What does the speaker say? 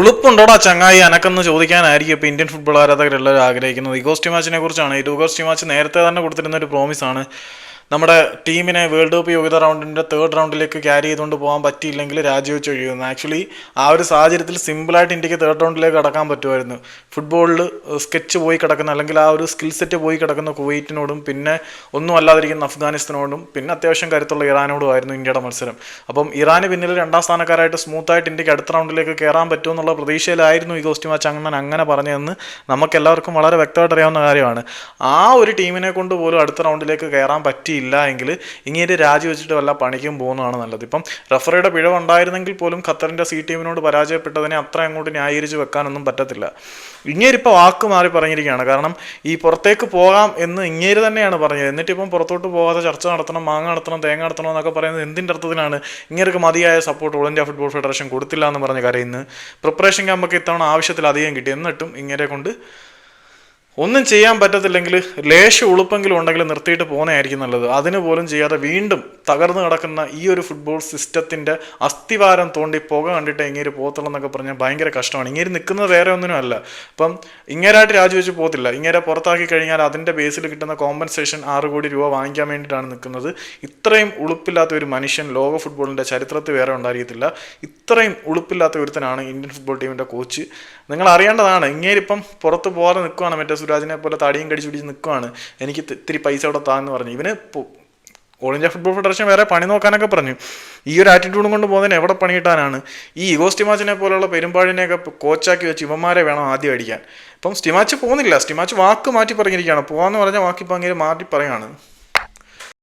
ഉളുപ്പുണ്ടോടാ ചങ്ങായി? അനക്കെന്ന് ചോദിക്കാനായിരിക്കും. ഇപ്പോൾ Indian football ആരാധകരെല്ലാവരും ആഗ്രഹിക്കുന്നത്. ഇഗോസ്റ്റി മാച്ചിനെ കുറിച്ചാണ്. ഈ ഇഗോസ്റ്റി മാച്ച് നേരത്തെ തന്നെ കൊടുത്തിരുന്ന ഒരു പ്രോമിസ് ആണ്. നമ്മുടെ ടീമിനെ വേൾഡ് കപ്പ് യോഗ്യത റൗണ്ടിന്റെ തേർഡ് റൗണ്ടിലേക്ക് ക്യാരി ചെയ്തുകൊണ്ട് പോകാൻ പറ്റിയില്ലെങ്കിൽ രാജിവെച്ച് ഒഴിയുന്നു. ആക്ച്വലി ആ ഒരു സാഹചര്യത്തിൽ സിമ്പിളായിട്ട് ഇന്ത്യയ്ക്ക് തേർഡ് റൗണ്ടിലേക്ക് കടക്കാൻ പറ്റുമായിരുന്നു. ഫുട്ബോളിൽ സ്കെച്ച് പോയി കിടക്കുന്ന അല്ലെങ്കിൽ ആ ഒരു സ്കിൽ സെറ്റ് പോയി കിടക്കുന്ന കുവൈറ്റിനോടും പിന്നെ ഒന്നും അല്ലാതിരിക്കുന്ന അഫ്ഗാനിസ്ഥാനോടും പിന്നെ അത്യാവശ്യം കരുത്തുള്ള ഇറാനോടും ആയിരുന്നു ഇന്ത്യയുടെ മത്സരം. അപ്പം ഇറാന് പിന്നിൽ രണ്ടാം സ്ഥാനക്കാരായിട്ട് സ്മൂത്തായിട്ട് ഇന്ത്യയ്ക്ക് അടുത്ത റൗണ്ടിലേക്ക് കയറാൻ പറ്റുമെന്നുള്ള പ്രതീക്ഷയിലായിരുന്നു ഈ ഗോസ്റ്റി മാച്ച് അങ്ങനെ അങ്ങനെ പറഞ്ഞതെന്ന് നമുക്ക് എല്ലാവർക്കും വളരെ വ്യക്തമായിട്ട് അറിയാവുന്ന കാര്യമാണ്. ആ ഒരു ടീമിനെ കൊണ്ട് പോലും അടുത്ത റൗണ്ടിലേക്ക് കയറാൻ പറ്റിയില്ല എങ്കിൽ ഇങ്ങനെ രാജിവെച്ചിട്ട് വല്ല പണിക്കും പോകുന്നതാണ് നല്ലത്. ഇപ്പം റഫറിയുടെ പിഴവ് ഉണ്ടായിരുന്നെങ്കിൽ പോലും ഖത്തറിന്റെ സി ടീമിനോട് പരാജയപ്പെട്ടതിനെ അത്ര അങ്ങോട്ട് ന്യായീകരിച്ച് വെക്കാനൊന്നും പറ്റത്തില്ല. ഇങ്ങേരിപ്പോൾ വാക്ക് മാറി പറഞ്ഞിരിക്കുകയാണ്. കാരണം ഈ പുറത്തേക്ക് പോകാം എന്ന് ഇങ്ങേര് തന്നെയാണ് പറഞ്ഞത്. എന്നിട്ടിപ്പം പുറത്തോട്ട് പോകാതെ ചർച്ച നടത്തണം മാങ്ങ നടത്തണം തേങ്ങ നടത്തണം എന്നൊക്കെ പറയുന്നത് എന്തിന്റെ അർത്ഥത്തിലാണ് ഇങ്ങേർക്ക് മതിയായ support all India football federation കൊടുത്തില്ല എന്ന് പറഞ്ഞ കരയുന്നു? പ്രിപ്പറേഷൻ ക്യാമ്പൊക്കെ ഇത്തവണ ആവശ്യത്തിലധികം കിട്ടി. എന്നിട്ടും ഇങ്ങേരെ കൊണ്ട് ഒന്നും ചെയ്യാൻ പറ്റത്തില്ലെങ്കിൽ ലേശം ഉളുപ്പെങ്കിലും ഉണ്ടെങ്കിൽ നിർത്തിയിട്ട് പോകുന്നതായിരിക്കും നല്ലത്. അതിന് പോലും ചെയ്യാതെ വീണ്ടും തകർന്നു കിടക്കുന്ന ഈ ഒരു ഫുട്ബോൾ സിസ്റ്റത്തിന്റെ അസ്ഥിവാരം തോണ്ടി പുക കണ്ടിട്ട് ഇങ്ങേര് പോകത്തുള്ളൂ എന്നൊക്കെ പറഞ്ഞാൽ ഭയങ്കര കഷ്ടമാണ്. ഇങ്ങേര് നിൽക്കുന്നത് വേറെ ഒന്നിനും അല്ല. അപ്പം ഇങ്ങേരായിട്ട് രാജിവെച്ച് പോകത്തില്ല. ഇങ്ങേരെ പുറത്താക്കി കഴിഞ്ഞാൽ അതിന്റെ ബേസിൽ കിട്ടുന്ന കോമ്പൻസേഷൻ ആറ് കോടി രൂപ വാങ്ങിക്കാൻ വേണ്ടിയിട്ടാണ് നിൽക്കുന്നത്. ഇത്രയും ഉളുപ്പില്ലാത്ത ഒരു മനുഷ്യൻ ലോക ഫുട്ബോളിന്റെ ചരിത്രത്തിൽ വേറെ ഉണ്ടായിരിക്കത്തില്ല. ഇത്രയും ഉളുപ്പില്ലാത്ത ഒരുത്തനാണ് ഇന്ത്യൻ ഫുട്ബോൾ ടീമിന്റെ കോച്ച് നിങ്ങൾ അറിയേണ്ടതാണ് ഇങ്ങേരിപ്പം പുറത്ത് പോകാതെ നിൽക്കുകയാണ് മറ്റേ സുരാജിനെ പോലെ തടിയും കടിച്ചു പിടിച്ച് നിൽക്കുവാണ് എനിക്ക് ഇത്തിരി പൈസ അവിടെ താന്ന് പറഞ്ഞു. ഇവന് ഓൾ ഇന്ത്യ ഫുട്ബോൾ ഫെഡറേഷൻ വേറെ പണി നോക്കാനൊക്കെ പറഞ്ഞു. ഈ ഒരു ആറ്റിറ്റ്യൂഡും കൊണ്ട് പോകുന്നതിന് എവിടെ പണി കിട്ടാനാണ്? ഈ ഈഗോ സ്റ്റിമാച്ചിനെ പോലുള്ള പെരുമ്പാടിനെയൊക്കെ കോച്ചാക്കി വെച്ച് ഇവന്മാരെ വേണം ആദ്യം അടിക്കാൻ. ഇപ്പം സ്റ്റിമാച്ച് പോകുന്നില്ല സ്റ്റിമാച്ച് വാക്ക് മാറ്റി പറഞ്ഞിരിക്കുകയാണ്. പോകാന്ന് പറഞ്ഞാൽ വാക്കിപ്പോൾ അങ്ങനെ മാറ്റി പറയാണ്.